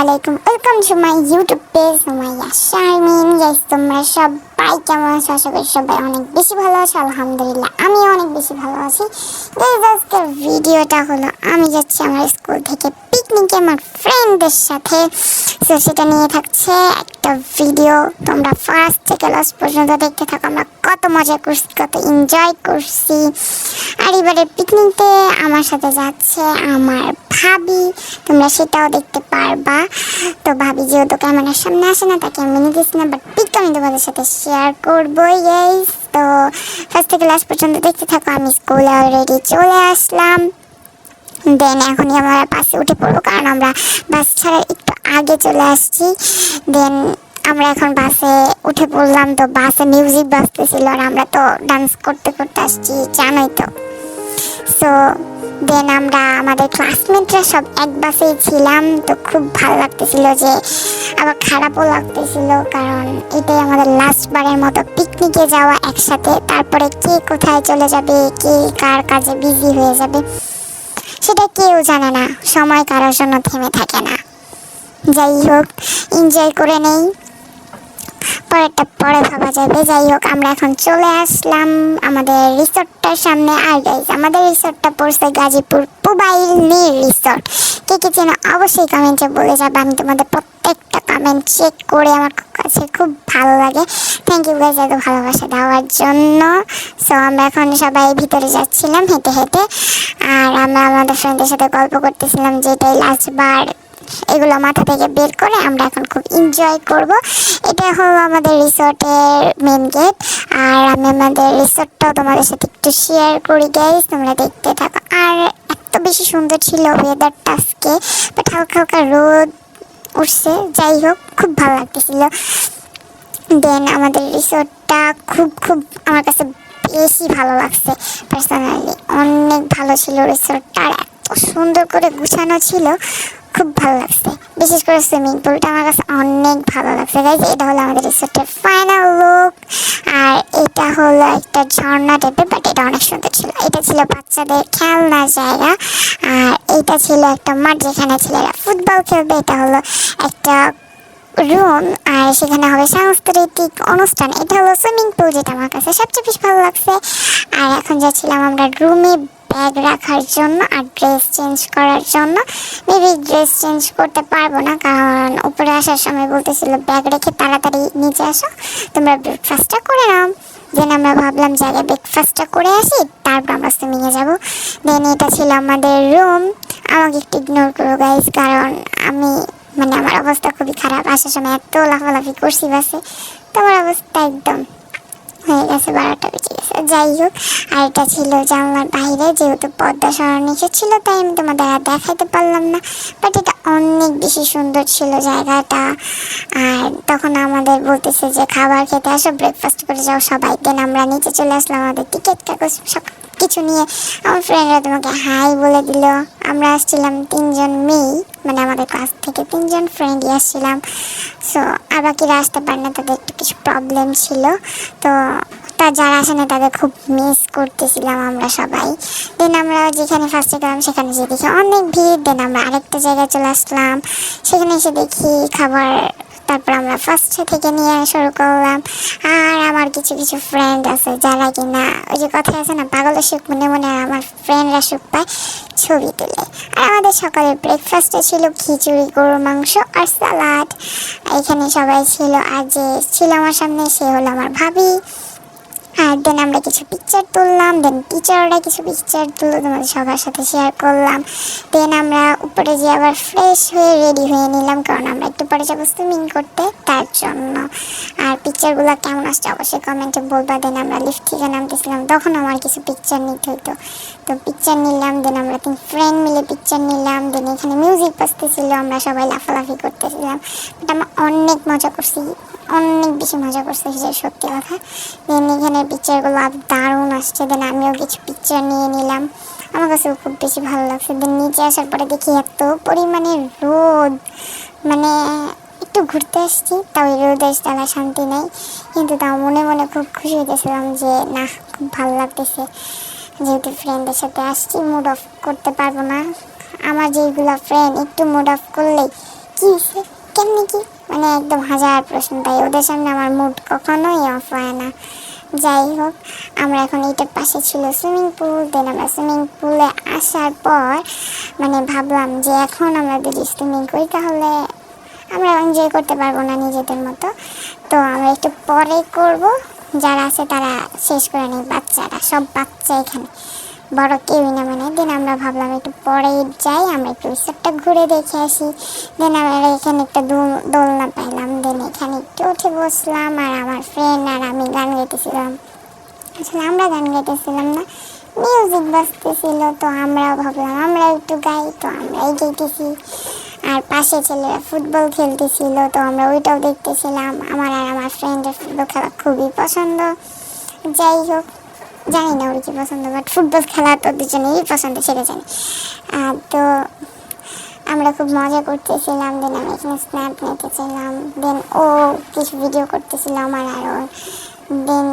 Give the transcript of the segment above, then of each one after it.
আলাইকুম welcome to my YouTube page Sumaiya Sharmin guys তোমরা সবাই কেমন আছো আশা করি সবাই অনেক বেশি ভালো আছো আলহামদুলিল্লাহ আমিও অনেক বেশি ভালো আছি গাইস আজকের ভিডিওটা হলো, আমি যাচ্ছি আমার স্কুল থেকে পিকনিকে আমার ফ্রেন্ডদের সাথে। তো সেটা নিয়ে থাকছে একটা ভিডিও তোমরা ফার্স্ট থেকে লাস্ট পর্যন্ত দেখতে থাকো। আমরা কত মজা করছি, কত এনজয় করছি। আর পিকনিকে আমার সাথে যাচ্ছে আমার ভাবি। তোমরা সেটাও দেখতে পারবা। তো ভাবি যেহেতু ক্যামেরার সামনে আসে না, তাকে আমি নিতেছি না বাট পিক আমি তোমাদের সাথে শেয়ার করবোই গাইস তো ফার্স্ট থেকে লাস্ট পর্যন্ত দেখতে থাকো, আমি স্কুলে অলরেডি চলে আসলাম। দেন এখনই আমরা বাসে উঠে পড়ব, কারণ আমরা বাস ছাড়া একটু আগে চলে আসছি। দেন আমরা এখন বাসে উঠে পড়লাম, তো বাসে মিউজিক বাজতেছিল, আর আমরা তো ডান্স করতে করতে আসছি, জানোই তো। সো দেন আমরা আমাদের ক্লাসমেটরা সব এক বাসেই ছিলাম। তো খুব ভালো লাগতেছিল যে, আবার খারাপও লাগতেছিল কারণ এটাই আমাদের লাস্ট বারের মতো পিকনিকে যাওয়া একসাথে। তারপরে কে কোথায় চলে যাবে, কে কার কাজে বিজি হয়ে যাবে, সেটা কেউ জানে না। সময় কারোর জন্য থেমে থাকে না। যাই হোক এনজয় করে নেই। পরেরটা পরে ভাবা যাবে। যাই হোক, আমরা এখন চলে আসলাম আমাদের রিসোর্টটার সামনে। আর গাইজ আমাদের রিসোর্টটা পড়ছে গাজীপুর পুবাইল নীর রিসোর্ট। কে কে চেনো অবশ্যই কমেন্টে বলে যাবে, আমি তোমাদের প্রত্যেকটা কমেন্ট চেক করে আমার কাছে খুব ভালো লাগে। থ্যাংক ইউ গাইজ এত ভালোবাসা দেওয়ার জন্য। সো আমরা এখন সবাই ভিতরে যাচ্ছিলাম, হেঁটে হেঁটে। আর আমরা আমাদের ফ্রেন্ডের সাথে গল্প করতেছিলাম যে এটাই লাস্ট বার। এগুলো মাথা থেকে বের করে আমরা এখন খুব এনজয় করব। এটা হলো আমাদের রিসোর্টের মেন গেট আর আমি আমাদের রিসোর্টটাও তোমাদের সাথে একটু শেয়ার করি গাইস তোমরা দেখতে থাকো। আর এত বেশি সুন্দর ছিল ওয়েদারটা আজকে বাট হালকা হালকা রোদ উঠছে। যাই হোক, খুব ভালো লাগতেছিল। দেন আমাদের রিসোর্টটা খুব খুব আমার কাছে বেশি ভালো লাগছে পার্সোনালি অনেক ভালো ছিল রিসোর্টটা আর এত সুন্দর করে গুছানো ছিল। খুব ভালো লাগছে। বিশেষ করে সুইমিং পুলটা আমার কাছে অনেক ভালো লাগছে। গাইজ এটা হলো আমাদের রিসোর্টের ফাইনাল লুক আর এটা হলো একটা ঝর্ণা টাইপের বাট এটা অনেক সুন্দর ছিল। এটা ছিল বাচ্চাদের খেলনার জায়গা। আর এটা ছিল একটা মাঠ যেখানে ছেলেরা ফুটবল খেলবে। এটা হলো একটা রুম আর সেখানে হবে সাংস্কৃতিক অনুষ্ঠান। এটা হলো সুইমিং পুল, যেটা আমার কাছে সবচেয়ে বেশি ভালো লাগছে। আর এখন যাচ্ছিলাম আমরা রুমে ব্যাগ রাখার জন্য আর ড্রেস চেঞ্জ করার জন্য। মেবি ড্রেস চেঞ্জ করতে পারব না, কারণ উপরে আসার সময় বলতেছিল ব্যাগ রেখে তাড়াতাড়ি নিচে আসো, তোমরা ব্রেকফাস্টটা করে নাও। দেন আমরা ভাবলাম যে আগে ব্রেকফাস্টটা করে আসি, তারপর আমরা সুইমিংয়ে যাব। দেন এটা ছিল আমাদের রুম আমাকে একটু ইগনোর করো গাইজ কারণ আমি মানে আমার অবস্থা খুবই খারাপ। আসার সময় এত লাফালাফি করছি বাসে। তো আমার অবস্থা একদম হয়ে গেছে বারোটা বেজে গেছে। যাই হোক আর এটা ছিল জানলার বাইরে, যেহেতু পদ্মা সরানো ছিল তাই আমি তোমাদের আর দেখাইতে পারলাম না। বাট এটা অনেক বেশি সুন্দর ছিল জায়গাটা। আর তখন আমাদের বলতেছে যে, খাবার খেতে আসো ব্রেকফাস্ট করে যাও সবাই। দেন আমরা নিচে চলে আসলাম আমাদের টিকিট কাগজ সব কিছু নিয়ে। আমার ফ্রেন্ডরা তোমাকে হাই বলে দিল। আমরা আসছিলাম তিনজন মেয়ে মানে আমাদের ক্লাস থেকে তিনজন ফ্রেন্ডই আসছিলাম। সো আর বাকিরা আসতে পারে না, তাদের একটু কিছু প্রবলেম ছিল। তো, তা যারা আসে না তাদের খুব মিস করতেছিলাম আমরা সবাই। দেন আমরা যেখানে ফার্স্টে গেলাম, সেখানে যে দেখি অনেক ভিড়। দেন আমরা আরেকটা জায়গায় চলে আসলাম। সেখানে এসে দেখি খাবার, তারপর আমরা ফার্স্ট থেকে নিয়ে শুরু করলাম। আর আমার কিছু কিছু ফ্রেন্ড আছে যারা কি না ওই যে কথা আছে না পাগলের সুখ মনে মনে আমার ফ্রেন্ডরা সুখ পায়, ছবি তুলে। আর আমাদের সকালের ব্রেকফাস্টে ছিল খিচুড়ি, গরুর মাংস আর সালাড এখানে সবাই ছিল, আর যে ছিল আমার সামনে, সে হলো আমার ভাবি। আর দেন আমরা কিছু পিকচার তুললাম দেন টিচাররা কিছু পিকচার তুলে তোমাদের সবার সাথে শেয়ার করলাম। দেন আমরা উপরে যে আবার ফ্রেশ হয়ে রেডি হয়ে নিলাম, কারণ আমরা একটু পরে যাব সুইমিং করতে, তার জন্য। আর পিকচারগুলো কেমন আসছে অবশ্যই কমেন্টে বলবা দেন আমরা লিফট থেকে নামতেছিলাম, তখন আমার কিছু পিকচার নিতে হতো তো পিকচার নিলাম দেন আমরা তিন ফ্রেন্ড মিলে পিকচার নিলাম দেন এখানে মিউজিক বাজতেছিল, আমরা সবাই লাফালাফি করতেছিলাম। বাট আমরা অনেক মজা করছি। অনেক বেশি মজা করছে সেটা সত্যি কথা। দেন এখানে পিকচারগুলো দারুণ আসছে। দেন আমিও কিছু পিকচার নিয়ে নিলাম। আমার কাছেও খুব বেশি ভালো লাগছে। দেন নিচে আসার পরে দেখি এত পরিমাণে রোদ। মানে একটু ঘুরতে আসছি, তাও এই রোদের জ্বালা শান্তি নেই। কিন্তু তাও মনে মনে খুব খুশি হতেছিলাম যে না খুব ভালো লাগতেছে। যেহেতু ফ্রেন্ডের সাথে আসছি মুড অফ করতে পারব না। আমার যেগুলো ফ্রেন্ড একটু মুড অফ করলেই কি? কেমনি কি? মানে একদম হাজার প্রশ্ন তাই। ওদের সামনে আমার মুড কখনোই অফ হয় না। যাই হোক, আমরা এখন এইটার পাশে ছিল সুইমিং পুল দেন আমরা সুইমিং পুলে আসার পর মানে ভাবলাম যে এখন আমরা যদি সুইমিং করি, তাহলে আমরা এনজয় করতে পারব না নিজেদের মতো। তো আমরা একটু পরে করব। যারা আছে তারা শেষ করে নেই, বাচ্চারা, সব বাচ্চা এখানে। বড় কেউই না মানে দেন আমরা ভাবলাম একটু পরে যাই, আমরা একটু রিসোর্টটা ঘুরে দেখে আসি। দেন আমরা এখানে একটা দোল- দোলনা পাইলাম, দেন এখানে একটু উঠে বসলাম, আর আমার ফ্রেন্ড আর আমি গান গাইতেছিলাম। আসলে আমরা গান গাইতেছিলাম না মিউজিক বাজতেছিল, তো আমরাও ভাবলাম আমরা একটু গাই, তো আমরাই গাইতেছি। আর পাশে ছেলেরা ফুটবল খেলতেছিল, তো আমরা ওইটাও দেখতেছিলাম। আমার আর আমার ফ্রেন্ডের ফুটবল খেলা খুবই পছন্দ। যাই হোক জানি না ওর কি পছন্দ বাট ফুটবল খেলা তো দুজনেই পছন্দ, সেটা জানি। আর তো আমরা খুব মজা করতেছিলাম দেন আমি এখানে স্ন্যাপ নিতেছিলাম দেন ও কিছু ভিডিও করতেছিল আমার আর ওর। দেন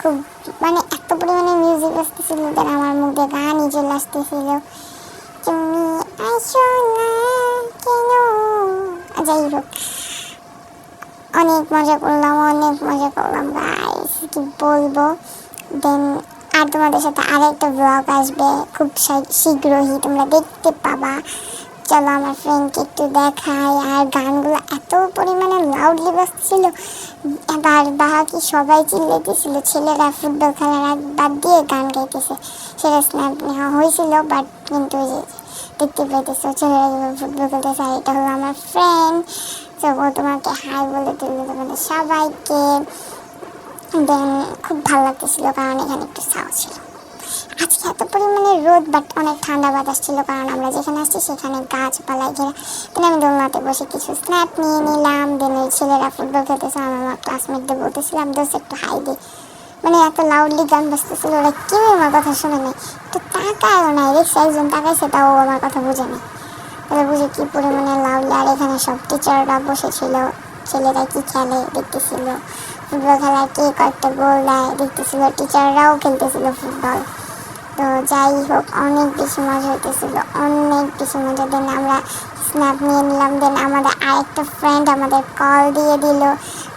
খুব মানে এত পরিমাণে মিউজিক আসতেছিল দেন আমার মুখ দিয়ে গানই চলে আসতেছিল। তুমি আসো না কেন? যাই হোক, অনেক মজা করলাম, অনেক মজা করলাম গাইস কি বলব? দেন আর তোমাদের সাথে আরেকটা ব্লগ আসবে। খুব শীঘ্রই তোমরা দেখতে পাবা। চলো আমার ফ্রেন্ডকে একটু দেখাই। আর গানগুলো এত পরিমাণে লাউডলি বাজছিল। এবার বাহাকি সবাই চিল্লাইতেছিল, ছেলেরা ফুটবল খেলার এক বাদ দিয়ে গান গাইতেছে। সেটা স্ন্যাপ নেওয়া হয়েছিল বাট কিন্তু দেখতে পাইতেছো, ছেলেরা যেভাবে ফুটবল খেলতেছে। আর এটা হলো আমার ফ্রেন্ড তো তোমাকে হাই বলে দিল তোমাদের সবাইকে। দেন, খুব ভালো লাগতেছিল কারণ এখানে একটু ছাও ছিল। আজকে এত পরিমাণে রোদ বাট অনেক ঠান্ডা বাতাস ছিল কারণ আমরা যেখানে আসছি সেখানে গাছপালায় ঘেরা। দেন আমি দোলনাতে বসে কিছু স্ন্যাপ নিয়ে নিলাম দেন ওই ছেলেরা ফুটবল খেলতেছে, আমি আমার ক্লাসমেটদের বলতেছিলাম দোষ একটু হাই দে। মানে এত লাউডলি গান বাজতেছিল, ওরা কেউ আমার কথা শুনে নেই। তো তাকায়ও না রিক্সা একজন তাকাইছে, তাও আমার কথা বুঝে নেই। তাহলে বুঝে কি পরিমাণে লাউডলি আর এখানে সব টিচাররা বসেছিল, ছেলেরা কি খেলে দেখতেছিল। ফুটবল খেলায় কে কয়েকটা গোল দেয়, দেখতেছিল টিচাররাও খেলতেছিল ফুটবল। তো যাই হোক, অনেক বেশি মজা হইতেছিল, অনেক বেশি মজা। দেন আমরা স্ন্যাপ নিয়ে নিলাম। দেন আমাদের আরেকটা ফ্রেন্ড আমাদের কল দিয়ে দিল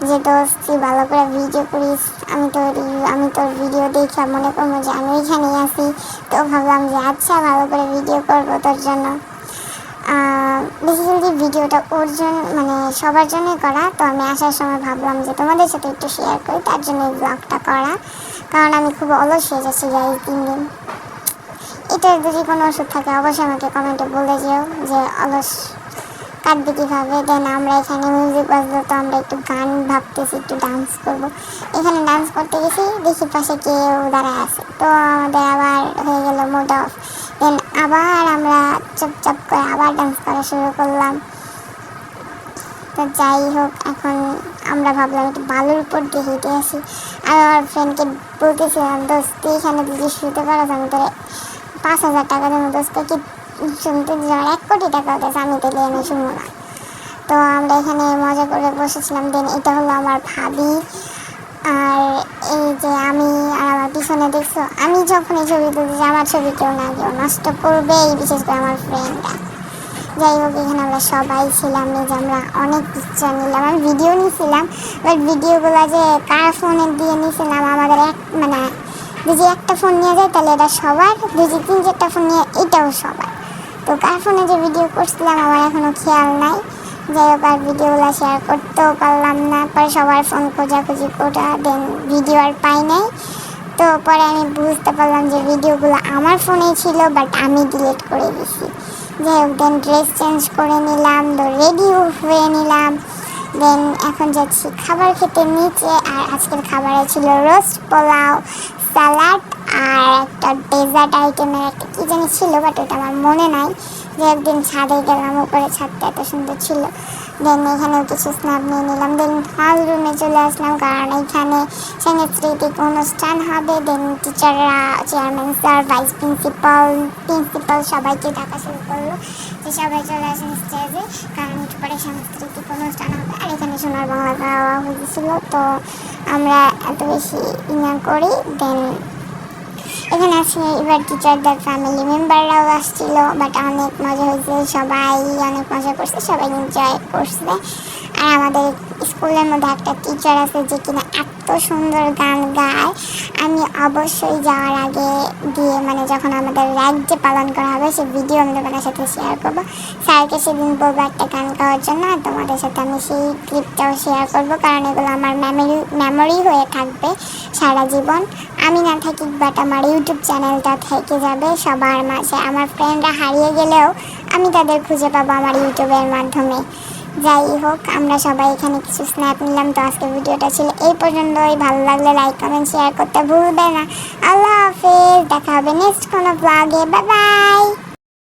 যে, দোস্ত, তুই ভালো করে ভিডিও করিস। আমি তোর আমি তোর ভিডিও দেখে মনে করব যে, আমি ওইখানেই আছি। তো ভাবলাম যে আচ্ছা ভালো করে ভিডিও করব তোর জন্য। বেসিক্যালি ভিডিওটা ওর জন্য মানে সবার জন্যই করা। তো আমি আসার সময় ভাবলাম যে তোমাদের সাথে একটু শেয়ার করি, তার জন্য এই ব্লগটা করা। কারণ আমি খুব অলস হয়ে যাচ্ছি যাই তিন দিন। এটার যদি কোনো ওষুধ থাকে, অবশ্যই আমাকে কমেন্টে বলে যেও যে অলস কাটবে কীভাবে। দেন আমরা এখানে মিউজিক বাজলো, তো আমরা একটু গান ভাবতেছি, একটু ডান্স করব। এখানে ডান্স করতে গেছি, দেখি পাশে কেউ দাঁড়ায় আছে। তো আমাদের আবার হয়ে গেল মুড অফ দেন আবার আমরা চুপচাপ করে আবার ডান্স করা শুরু করলাম। তো যাই হোক, এখন আমরা ভাবলাম একটু বালুর উপর দিয়ে হেঁটে আসি। আমি আমার ফ্রেন্ডকে বলতেছিলাম দোস্ত, এখানে যদি শুতে পারো আমি তোরে পাঁচ হাজার টাকা দেবো। দোস্ত, কি শুনতে দিলে এক কোটি টাকা হতেছে আমি তাহলে আমি শুনব না। তো আমরা এখানে মজা করে বসেছিলাম। দেন এটা হলো আমার ভাবি। আর এই যে আমি আর আমার পিছনে দেখছ, আমি যখন এই ছবি তুলতেছি আমার ছবি কেউ না কেউ নষ্ট করবেই, বিশেষ করে আমার ফ্রেন্ডরা যাই হোক, এখানে আমরা সবাই ছিলাম যে আমরা অনেক পিকচার নিলাম, আমি ভিডিও নিয়েছিলাম বাট ভিডিওগুলো যে কার ফোনে দিয়ে নিয়েছিলাম আমাদের এক মানে যদি একটা ফোন নিয়ে যায়, তাহলে এটা সবার, যদি তিন চারটা ফোন নিয়ে, এটাও সবার। তো কার ফোনে যে ভিডিও করছিলাম, আমার এখনও খেয়াল নাই। যাই হোক, আর ভিডিওগুলো শেয়ার করতেও পারলাম না। পরে সবার ফোন খোঁজাখুঁজি করা দেন ভিডিও আর পাই নাই। তো পরে আমি বুঝতে পারলাম যে ভিডিওগুলো আমার ফোনেই ছিল বাট আমি ডিলিট করে দিছি। যাই হোক দেন ড্রেস চেঞ্জ করে নিলাম, তো রেডিও হয়ে নিলাম। দেন এখন যাচ্ছি খাবার খেতে নিচে, আর আজকের খাবারে ছিল রোস্ট পোলাও স্যালাড আর একটা ডেজার্ট আইটেমের একটা কী জানি ছিল বাট ওটা আমার মনে নাই। যে একদিন ছাদে গেলাম, উপরে ছাদটা এত সুন্দর ছিল। দেন এখানেও কিছু স্ন্যাপ নিয়ে নিলাম। দেন হল রুমে চলে আসলাম, কারণ এখানে সাংস্কৃতিক অনুষ্ঠান হবে। দেন টিচাররা chairman sir vice principal principal সবাইকে ডাকা শুরু করল। যে সবাই চলে আসেন স্টেজে কারণ একটু পরে সাংস্কৃতিক অনুষ্ঠান হবে। আর এখানে সোনার বাংলা গাওয়া হয়েছিল। তো আমরা এত বেশি ইনা করি দেন এখানে আছে এবার টিচারদের ফ্যামিলি মেম্বাররাও আসছিল বাট অনেক মজা হয়েছে সবাই অনেক মজা করছে, সবাই এনজয় করছে। আর আমাদের স্কুলের মধ্যে একটা টিচার আছে যে কিনা এত সুন্দর গান গায়। আমি অবশ্যই যাওয়ার আগে দিয়ে মানে যখন আমাদের রাজ্যে পালন করা হবে, সে ভিডিও আমি তোমাদের সাথে শেয়ার করব। স্যারকে সেদিন বলব একটা গান গাওয়ার জন্য, আর তোমাদের সাথে আমি সেই ক্লিপটাও শেয়ার করব, কারণ এগুলো আমার মেমোরি মেমোরি হয়ে থাকবে সারা জীবন। আমি না থাকি বাট আমার ইউটিউব চ্যানেলটা থেকে যাবে সবার মাঝে। আমার ফ্রেন্ডরা হারিয়ে গেলেও আমি তাদের খুঁজে পাবো আমার ইউটিউবের মাধ্যমে। যাই হোক, আমরা সবাই এখানে কিছু স্ন্যাপ নিলাম। তো আজকে ভিডিওটা ছিল এই পর্যন্তই। ভালো লাগলে লাইক কমেন্ট শেয়ার করতে ভুলবে না। আল্লাহ হাফেজ। দেখা হবে নেক্সট কোনো ব্লগে বাই বাই